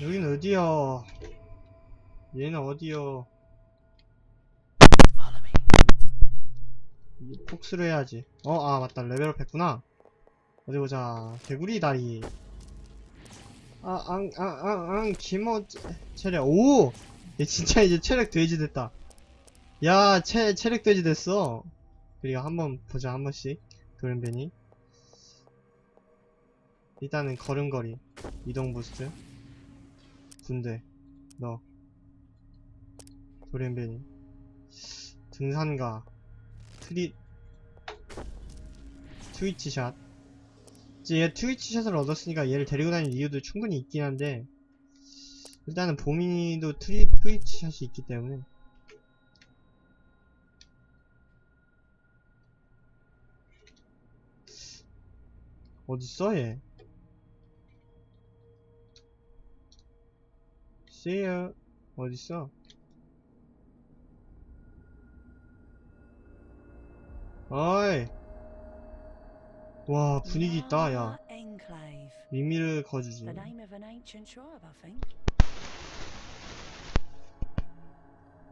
여긴 어디야? 얘는. 이 폭스를 해야지. 어, 아, 맞다. 레벨업 했구나. 어디 보자. 개구리 다리. 아, 앙, 앙, 앙, 앙, 기모, 체력. 오! 얘 진짜 이제 체력 돼지 됐다. 야, 체, 체력 돼지 됐어. 그리고 한번 보자, 한 번씩. 도련변이. 일단은 걸음걸이. 이동 부스트. 군대. 너. 도련변이. 등산가. 트리 트위치샷 이제 얘 트위치샷을 얻었으니까 얘를 데리고 다닐 이유도 충분히 있긴 한데 일단은 보민이도 트리, 트위치샷이 있기 때문에 어딨어 얘 See ya 어딨어 어이 와 분위기 있다 야. 미미를 거주지 The name of an ancient tribe, I think.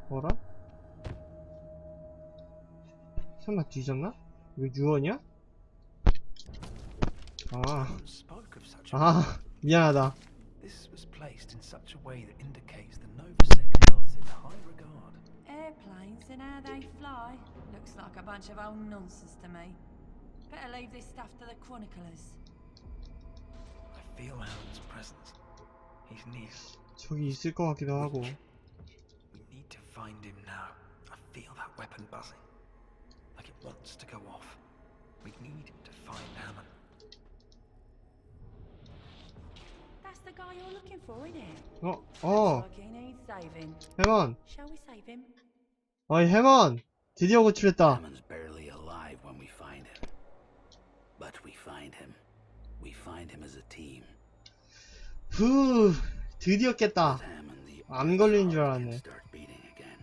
뭐라? 설마 뒤졌나? 이거 유언이야? 아, 아 미안하다 placed in such a way that indicates the Novasec holds in high regard. Airplanes and how they fly. Looks like a bunch of old nonsense to me. Better leave this stuff to the chroniclers. I feel Alan's presence. He's near. 저기 있을 것 같기도 하고 We need to find him now. I feel that weapon buzzing. Like it wants to go off. We need to find Ammon. That's the guy you're looking for, isn't it? 어? 어 needs saving. 해먼 Shall we save him? 어이 해먼 드디어 구출했다 Hammond's barely alive when we find him. But we find him. We find him as a team. 후 드디어 깼다 With Hammond, the 안 걸리는 줄 heart 알았네 can start beating again.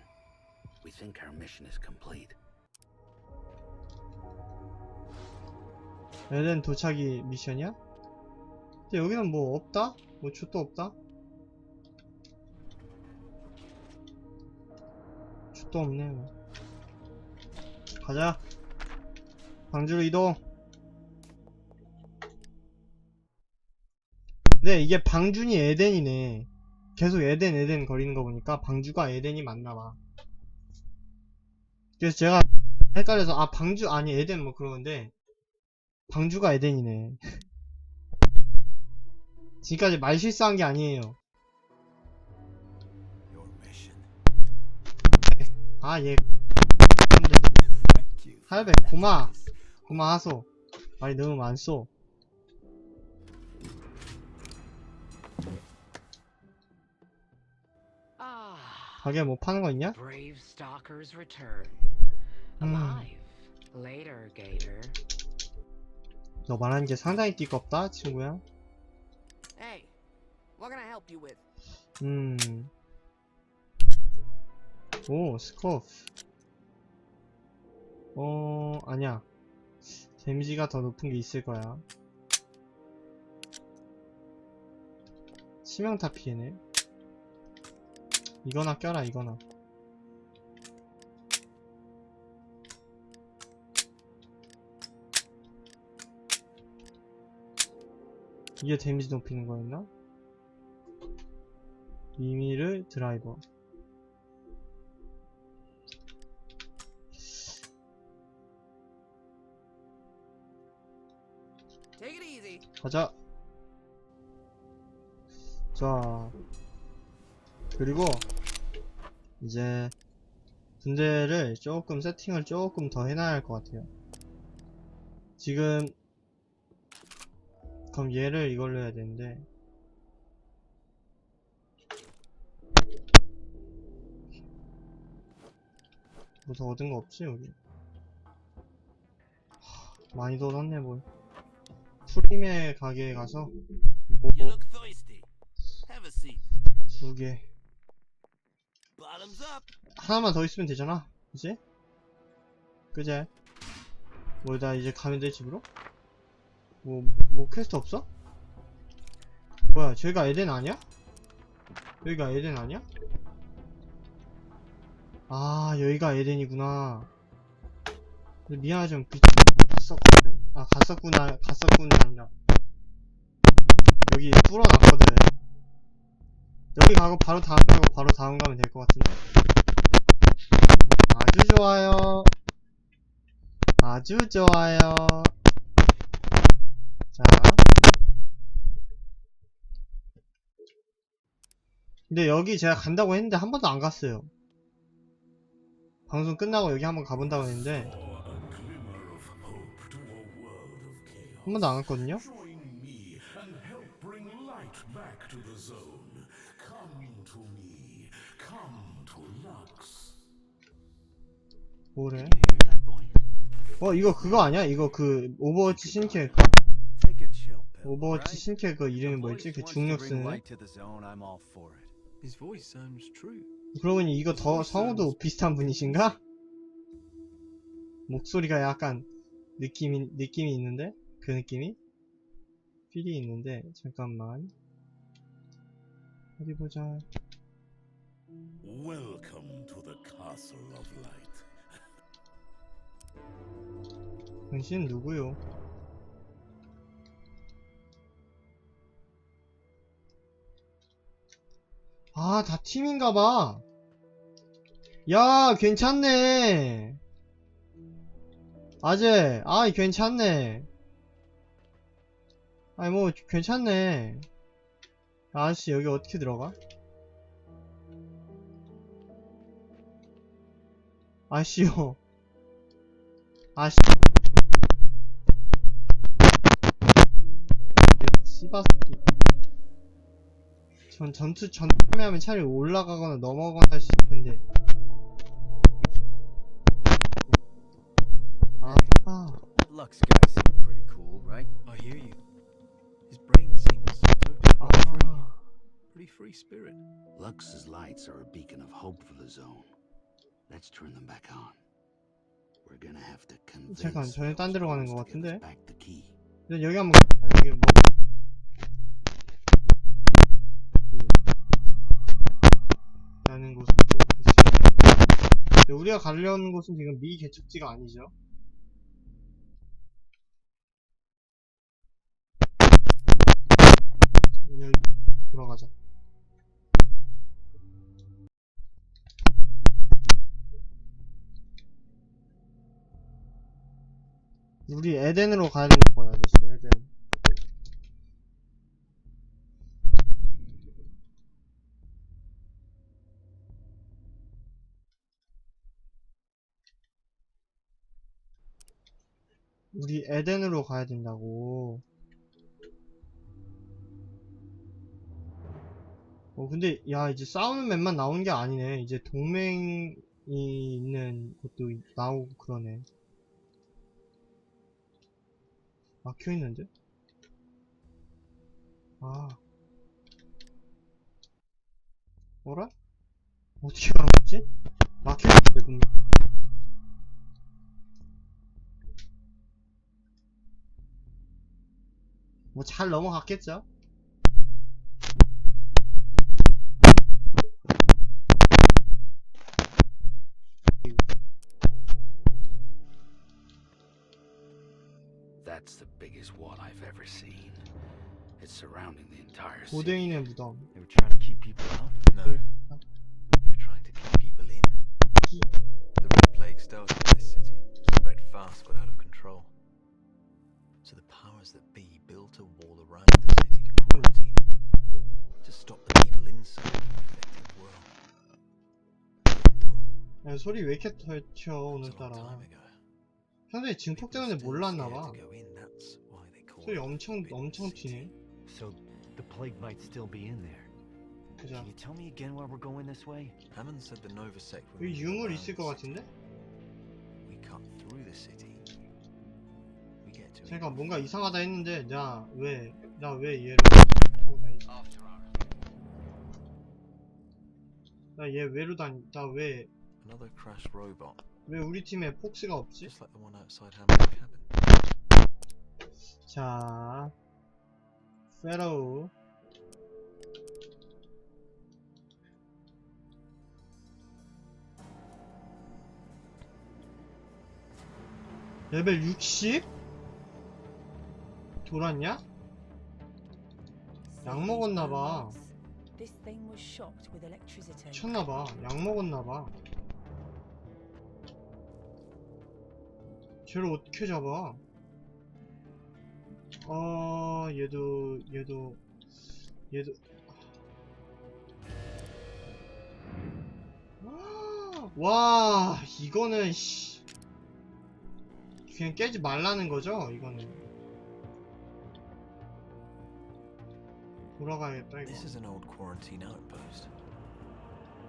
We think our mission is complete. 에덴 도착이 미션이야? 근데 여기는 뭐 없다? 뭐 족도 없다? 족도 없네 뭐. 가자 방주로 이동 네 이게 방준이 에덴이네 계속 에덴 에덴 거리는 거 보니까 방주가 에덴이 맞나봐 그래서 제가 헷갈려서 아 방주 아니 에덴 뭐 그러는데 방주가 에덴이네. 지금까지 말 실수한 게 아니에요. 아, you. 할배, 고마. 고마 하소. 말이 너무 많소. Ah, 가게 뭐 파는 거 있냐? Hmm. Gator. 너 말하는 게 상당히 띠껍다, 친구야. 음. 오, 스코프. 어, 아니야. 데미지가 더 높은 게 있을 거야. 치명타 피해네. 이거나 껴라, 이거나. 이게 데미지 높이는 거였나? 미미를 드라이버. 가자. 자. 그리고 이제 군대를 조금 세팅을 조금 더 해놔야 할 것 같아요. 지금 그럼 얘를 이걸로 해야 되는데 뭐더 얻은 거 없지 여기? 하, 많이 더 얻었네 뭘. 프림의 가게에 가서 뭐 You look thirsty. Have a seat. 두 개. Bottoms up. 하나만 더 있으면 되잖아. 그지? 그제? 뭐다 이제 가면 돼 집으로? 뭐, 뭐 퀘스트 없어? 뭐야 저희가 에덴 아니야? 여기가 에덴 아니야? 아 여기가 에덴이구나. 근데 미안하지만 그 갔었거든. 아 갔었구나 갔었구나 아니라. 여기 뚫어놨거든. 여기 가고 바로 다음 가고 바로 다음 가면 될 것 같은데. 아주 좋아요. 아주 좋아요. 자. 근데 여기 제가 간다고 했는데 한 번도 안 갔어요 방송 끝나고 여기 한번 가본다고 했는데 한 번도 안 갔거든요. 뭐래? 어 이거 그거 아니야? 이거 그 오버워치 신캐. 오버워치? 신캐 그 이름이 뭐였지? 그 중력 쓰는. 그러고 보니 이거 더 성우도 비슷한 분이신가? 목소리가 약간 느낌이 느낌이 있는데 그 느낌이 필이 있는데 잠깐만 어디 보자 Welcome to the Castle of Light. 당신 누구요? 아, 다 팀인가봐. 야, 괜찮네. 아재, 아이, 괜찮네. 아이, 뭐, 괜찮네. 아저씨, 여기 어떻게 들어가? 아씨요. 아씨. 씨바새끼. 전 전투 전 참여하면 차라리 올라가거나 넘어가거나 할수 있는데. Lux guy seemed pretty cool, right? I hear you. His brain seems totally free. 아. Pretty free spirit. Lux's lights are a beacon of hope for the zone. Let's turn them back on. We're gonna have to convince 잠깐, 전혀 딴 데로 가는 것 같은데? back the key. 근데 여기 한번 가자. 여기 뭐 라는 곳으로 우리가 가려는 곳은 지금 미 개척지가 아니죠. 여기 돌아가자. 우리 에덴으로 가야 되는 거야, 아저씨, 에덴. 우리 에덴으로 가야 된다고. 어, 근데, 야, 이제 싸우는 맵만 나오는 게 아니네. 이제 동맹이 있는 곳도 나오고 그러네. 막혀 있는데? 아. 뭐라? 어떻게 알았지? 막혀 있는데, 분명. 뭐 잘 넘어갔겠죠? That's the biggest wall I've ever seen. It's surrounding the entire city. 고대인의 무덤. They were trying to keep people out? No. They were trying to keep people in. The Red Plague started in this city, spread fast but out of control. So the powers that be built a wall around the city to quarantine it, to stop the people inside from infecting the world. Did them all. 야, 소리 왜 이렇게 튀어, It was a long 오늘따라. time ago. 평소에 증폭 People 때문에 still 몰랐나봐. 소리 엄청, 엄청. 튀네. So the plague might still be in there. 보자. Can you tell me again why we're going this way? Hammond said the Nova sect were 여기 유물 있을 the 것 city. 같은데? We cut through the city. We get to. 잠깐 뭔가 이상하다 했는데 나왜나왜 얘를 타고 다니지? 나얘 왜로 다니? 나왜왜 Another crash robot, 우리 팀에 폭스가 없지? just like the one outside Hammond's cabin. 자, 페로우. 레벨 60? 돌았냐? 약 먹었나봐. 쳤나봐. 약 먹었나봐. 쟤를 어떻게 잡아? 아, 얘도, 얘도, 얘도. 아, 와, 이거는, 씨. 그냥 깨지 말라는 거죠? 이거는. 돌아가야겠다, 이거. This is an old quarantine outpost.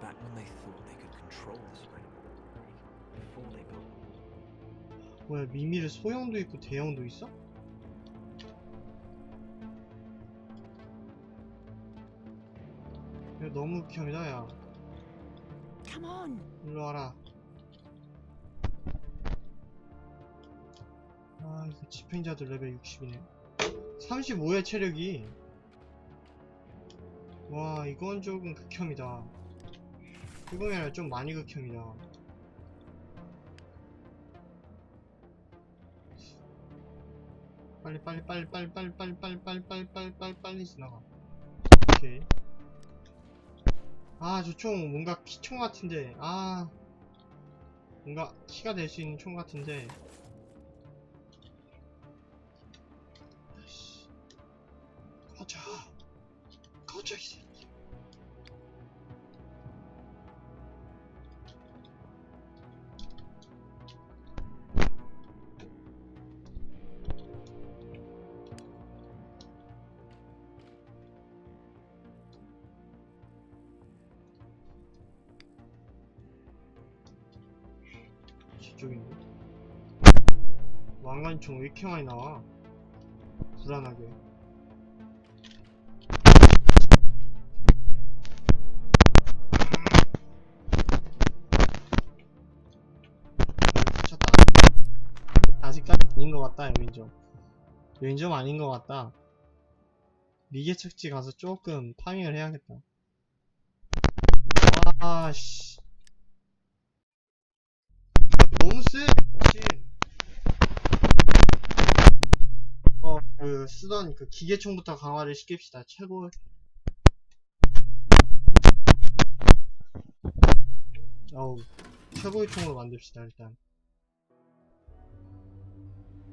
Back when they thought they could control spread. Before they got 뭐야 미미를 소형도 있고 대형도 있어? 이거 너무 극혐이다 야 Come on. 일로 와라 아 이거 집행자들 레벨 60이네 35의 체력이 와 이건 조금 극혐이다 이건 아니라 좀 많이 극혐이다 빨리 빨리 빨리 빨리 빨리 빨리 빨리 빨리 빨리 빨리 빨리 빨리 지나가 오케이 아 저 총 뭔가 키총 같은데. 아. 뭔가 키가 될 수 있는 총 같은데 저쪽인데 왕관총 왜 이렇게 많이 나와. 불안하게. 미쳤다. 아직까지 아닌 것 같다 여긴 좀 아닌 것 같다. 미개 착지 가서 조금 파밍을 해야겠다. 아씨 너무 세! 미친. 어, 그, 쓰던 그 기계총부터 강화를 시킵시다. 최고. 어우, 최고의 총으로 만듭시다, 일단.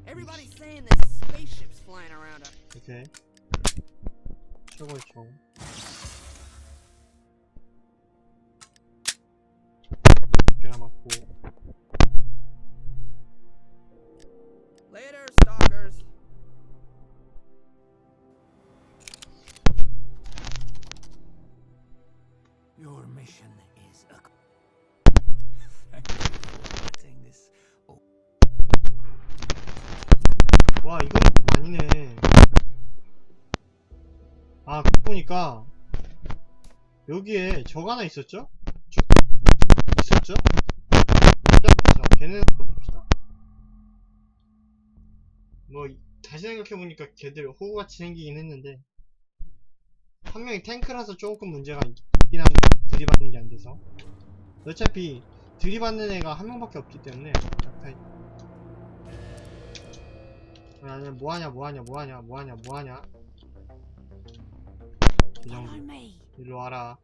Everybody's saying there's spaceships flying around up. 오케이. 최고의 총. 개나 맞고. 보니까, 여기에 적 하나 있었죠? 저, 있었죠? 자, 걔는 봅시다. 뭐, 이- 다시 생각해보니까 걔들 호구같이 생기긴 했는데, 한 명이 탱크라서 조금 문제가 있긴 한데, 들이받는 게 안 돼서. 어차피, 들이받는 애가 한 명밖에 없기 때문에, 약간 아니 뭐하냐 뭐하냐 뭐하냐 뭐하냐 뭐하냐 이 Follow 정도 me. 일로 와라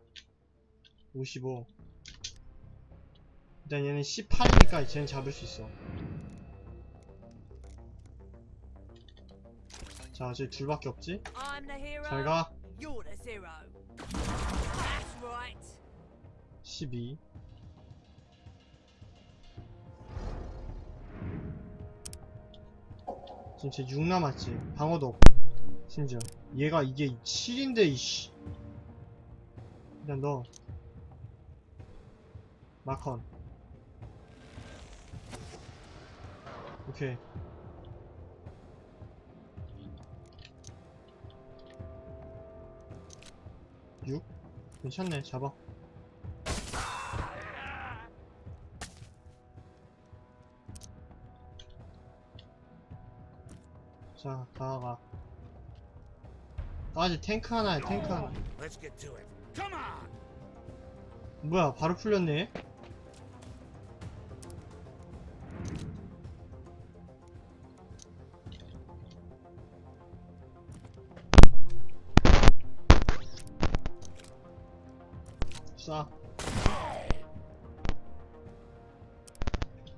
55 일단 얘는 18이니까 쟤는 잡을 수 있어 자 저기 둘밖에 없지? 잘가. That's right. 12 지금 쟤 6 남았지 방어도 없고 심지어. 얘가 이게 7인데 이씨. 일단 너 마컨. 오케이. 육? 괜찮네. 잡아. 자 다가가 어, 아직 탱크 하나야 탱크 하나. 뭐야 바로 풀렸네. 싸.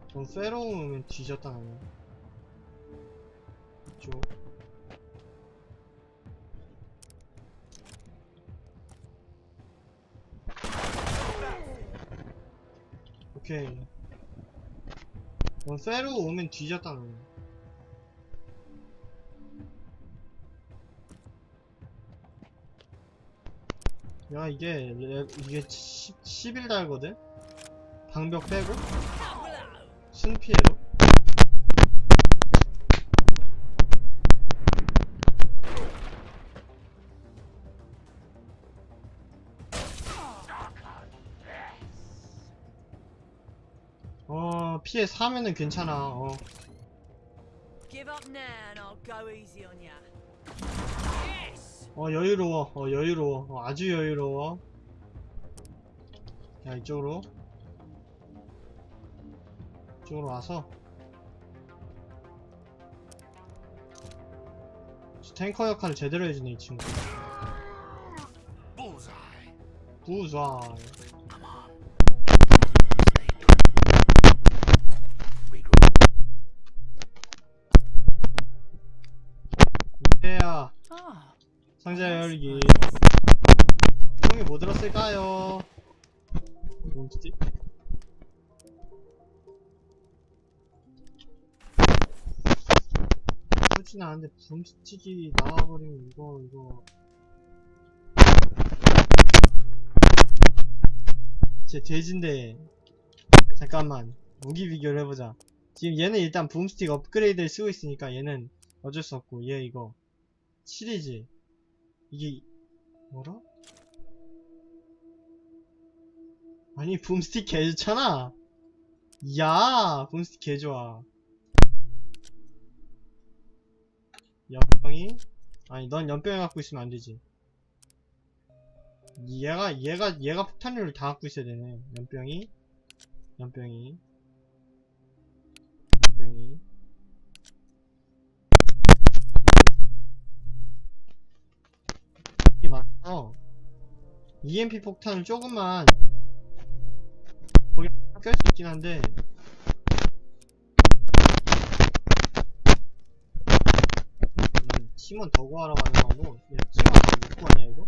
그럼 페롱 오면 뒤졌다 나는 이쪽 오케이. 넌 페로우 오면 뒤졌다 나는. 야 이게 레- 이게 10, 10일 달거든? 방벽 빼고 순피해로 피해 4면은 괜찮아 어 Give up now and I'll go easy on ya. Yes! 어 여유로워 어 여유로워 어, 아주 여유로워 자 이쪽으로 이쪽으로 와서 탱커 역할을 제대로 해주네 이 친구 Come on. 상자 열기. 형이 뭐 들었을까요? 뭔지? 그렇진 않은데 붐스틱이 나와버리면 이거 이거. 제 돼지인데. 잠깐만. 무기 비교를 해보자. 지금 얘는 일단 붐스틱 업그레이드를 쓰고 있으니까 얘는 어쩔 수 없고 얘 이거. 7이지 이게 뭐라? 아니 붐스틱 개 좋잖아. 야 붐스틱 개 좋아. 연병이? 아니 넌 연병을 갖고 있으면 안 되지. 얘가 얘가 얘가 폭탄류를 다 갖고 있어야 되네. 연병이? 연병이? 연병이 이 EMP 폭탄을 조금만 거기 깰 수 있긴 한데 음, 팀원 더 구하러 가는 거고 야, 팀원 못 구하냐 이거?